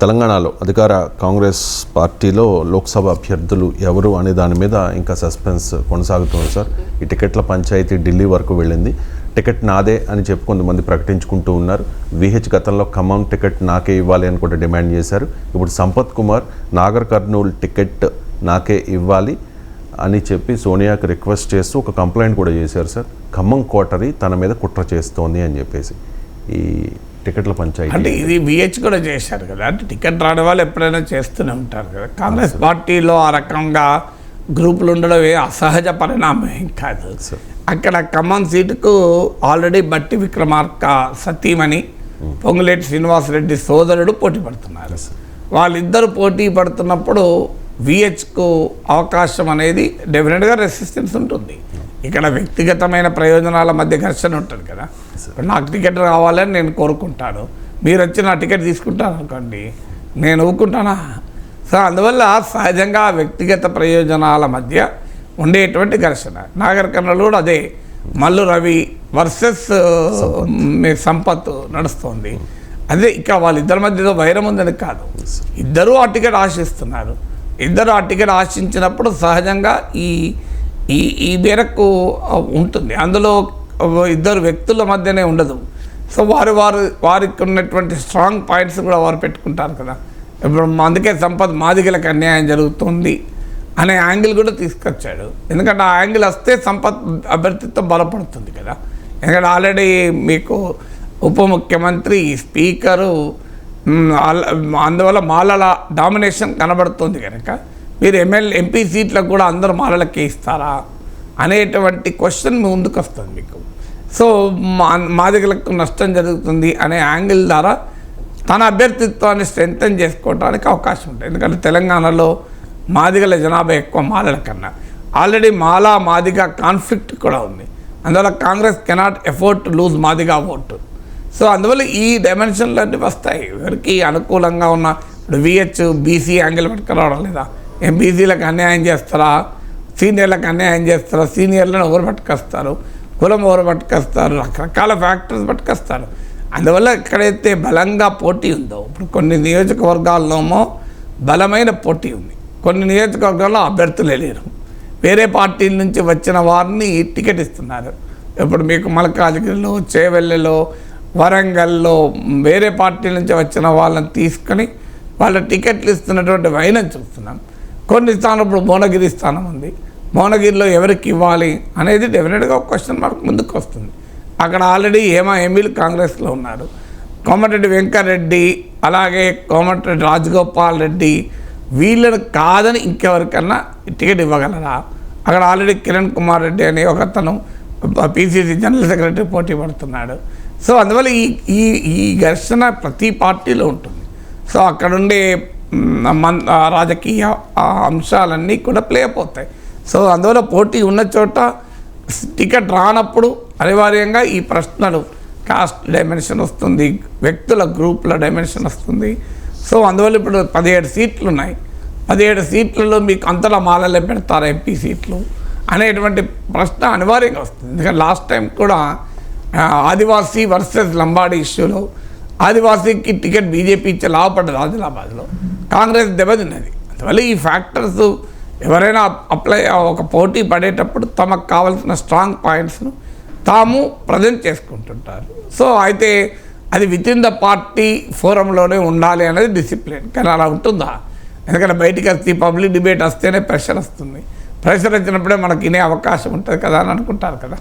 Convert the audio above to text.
తెలంగాణలో అధికార కాంగ్రెస్ పార్టీలో లోక్సభ అభ్యర్థులు ఎవరు అనే దాని మీద ఇంకా సస్పెన్స్ కొనసాగుతుంది సార్. ఈ టికెట్ల పంచాయతీ ఢిల్లీ వరకు వెళ్ళింది. టికెట్ నాదే అని చెప్పి కొంతమంది ప్రకటించుకుంటూ ఉన్నారు. విహెచ్ గతంలో ఖమ్మం టికెట్ నాకే ఇవ్వాలి అని కూడా డిమాండ్ చేశారు. ఇప్పుడు సంపత్ కుమార్ నాగర్ కర్నూల్ టికెట్ నాకే ఇవ్వాలి అని చెప్పి సోనియాకి రిక్వెస్ట్ చేస్తూ ఒక కంప్లైంట్ కూడా చేశారు సార్. ఖమ్మం కోటరీ తన మీద కుట్ర చేస్తోంది అని చెప్పేసి. ఈ టికెట్ల పంచాయతీ. అంటే ఇది విహెచ్ కూడా చేశారు కదా. అంటే టికెట్ రాని వాళ్ళు ఎప్పుడైనా చేస్తూనే ఉంటారు కదా. కాంగ్రెస్ పార్టీలో ఆ రకంగా గ్రూపులు ఉండడం ఏ అసహజ పరిణామం ఏం కాదు. అక్కడ ఖమ్మం సీటుకు ఆల్రెడీ బట్టి విక్రమార్క సతీమణి పొంగులేటి శ్రీనివాసరెడ్డి సోదరుడు పోటీ పడుతున్నారు. వాళ్ళిద్దరు పోటీ పడుతున్నప్పుడు విహెచ్కు అవకాశం అనేది డెఫినెట్గా రెసిస్టెన్స్ ఉంటుంది. ఇక్కడ వ్యక్తిగతమైన ప్రయోజనాల మధ్య ఘర్షణ ఉంటుంది కదా. నాకు టికెట్ కావాలని నేను కోరుకుంటాను. మీరు వచ్చి నా టికెట్ తీసుకుంటాను అనుకోండి నేను ఊరుకుంటానా? సో అందువల్ల సహజంగా వ్యక్తిగత ప్రయోజనాల మధ్య ఉండేటువంటి ఘర్షణ. నాగర్ కర్నూలు కూడా అదే మల్లు రవి వర్సెస్ మీ సంపత్ నడుస్తోంది. అదే ఇక వాళ్ళిద్దరి మధ్యలో వైరం ఉందని కాదు. ఇద్దరూ ఆ టికెట్ ఆశిస్తున్నారు. ఇద్దరు ఆ టికెట్ ఆశించినప్పుడు సహజంగా ఈ ఈ ఈ మేరకు ఉంటుంది. అందులో ఇద్దరు వ్యక్తుల మధ్యనే ఉండదు. సో వారు వారు వారికి ఉన్నటువంటి స్ట్రాంగ్ పాయింట్స్ కూడా వారు పెట్టుకుంటారు కదా. ఇప్పుడు అందుకే సంపద మాదిగలకు అన్యాయం జరుగుతుంది అనే యాంగిల్ కూడా తీసుకొచ్చాడు. ఎందుకంటే ఆ యాంగిల్ వస్తే సంపత్ అభ్యర్థిత్వం బలపడుతుంది కదా. ఎందుకంటే ఆల్రెడీ మీకు ఉప ముఖ్యమంత్రి స్పీకరు అందువల్ల మాలల డామినేషన్ కనబడుతుంది కనుక మీరు ఎమ్మెల్యే ఎంపీ సీట్లకు కూడా అందరూ మాలలకే ఇస్తారా అనేటువంటి క్వశ్చన్ ముందుకు వస్తుంది మీకు. సో మా మాదిగలకు నష్టం జరుగుతుంది అనే యాంగిల్ ద్వారా తన అభ్యర్థిత్వాన్ని స్ట్రెంగ్తన్ చేసుకోవడానికి అవకాశం ఉంటుంది. ఎందుకంటే తెలంగాణలో మాదిగల జనాభా ఎక్కువ మాలల కన్నా. ఆల్రెడీ మాలా మాదిగ కాన్ఫ్లిక్ట్ కూడా ఉంది. అందువల్ల Congress cannot afford to lose Madiga vote. So అందువల్ల ఈ డైమెన్షన్లు అన్నీ వస్తాయి. ఎవరికి అనుకూలంగా ఉన్న ఇప్పుడు విహెచ్ బీసీ యాంగిల్ పట్టుకురావడం లేదా ఎంబీసీలకు అన్యాయం చేస్తారా? సీనియర్లకు అన్యాయం చేస్తారా? సీనియర్లను ఎవరు పట్టుకొస్తారు? కులం ఎవరు పట్టుకొస్తారు? రకరకాల ఫ్యాక్టర్స్ పట్టుకొస్తారు. అందువల్ల ఎక్కడైతే బలంగా పోటీ ఉందో ఇప్పుడు కొన్ని నియోజకవర్గాల్లోమో బలమైన పోటీ ఉంది. కొన్ని నియోజకవర్గాల్లో అభ్యర్థులే లేరు. వేరే పార్టీల నుంచి వచ్చిన వారిని టికెట్ ఇస్తున్నారు. ఇప్పుడు మీకు మలకాజగిరిలో చేవెళ్ళలో వరంగల్లో వేరే పార్టీల నుంచి వచ్చిన వాళ్ళని తీసుకొని వాళ్ళ టికెట్లు ఇస్తున్నటువంటి వైనం చూస్తున్నాం. కొన్ని స్థానం ఇప్పుడు భువనగిరి స్థానం ఉంది. భువనగిరిలో ఎవరికి ఇవ్వాలి అనేది డెఫినెట్గా ఒక క్వశ్చన్ మార్క్ ముందుకు వస్తుంది. అక్కడ ఆల్రెడీ ఏమా ఎంపీలు కాంగ్రెస్లో ఉన్నారు. కోమటిరెడ్డి వెంకరెడ్డి అలాగే కోమటిరెడ్డి రాజగోపాల్ రెడ్డి వీళ్ళని కాదని ఇంకెవరికన్నా టికెట్ ఇవ్వగలరా? అక్కడ ఆల్రెడీ కిరణ్ కుమార్ రెడ్డి అనే ఒక అతను పీసీసీ జనరల్ సెక్రటరీ పోటీ పడుతున్నాడు. సో అందువల్ల ఈ ఈ ఈ ఘర్షణ ప్రతి పార్టీలో ఉంటుంది. సో అక్కడుండే మన్ ఆ రాజకీయ అంశాలన్నీ కూడా ప్లే అయిపోతాయి. సో అందువల్ల పోటీ ఉన్న చోట టికెట్ రానప్పుడు అనివార్యంగా ఈ ప్రశ్నలు కాస్ట్ డైమెన్షన్ వస్తుంది వ్యక్తుల గ్రూపుల డైమెన్షన్ వస్తుంది. సో అందువల్ల ఇప్పుడు పదిహేడు సీట్లు ఉన్నాయి. పదిహేడు సీట్లలో మీకు అంతలా మాలలే పెడతారు ఎంపీ సీట్లు అనేటువంటి ప్రశ్న అనివార్యంగా వస్తుంది. ఎందుకంటే లాస్ట్ టైం కూడా ఆదివాసీ వర్సెస్ లంబాడి ఇష్యూలో ఆదివాసీకి టికెట్ బీజేపీ ఇచ్చే లాభపడ్డది ఆదిలాబాద్లో. కాంగ్రెస్ దెబ్బతిన్నది. అందువల్ల ఈ ఫ్యాక్టర్స్ ఎవరైనా అప్లై ఒక పోటీ పడేటప్పుడు తమకు కావాల్సిన స్ట్రాంగ్ పాయింట్స్ను తాము ప్రజెంట్ చేసుకుంటుంటారు. సో అయితే అది విత్ ఇన్ ద పార్టీ ఫోరంలోనే ఉండాలి అనేది డిసిప్లిన్ కానీ అలా ఉంటుందా? ఎందుకంటే బయటికి వస్తే పబ్లిక్ డిబేట్ వస్తేనే ప్రెషర్ వస్తుంది. ప్రెషర్ వచ్చినప్పుడే మనకి వినే అవకాశం ఉంటుంది కదా అని అనుకుంటారు కదా.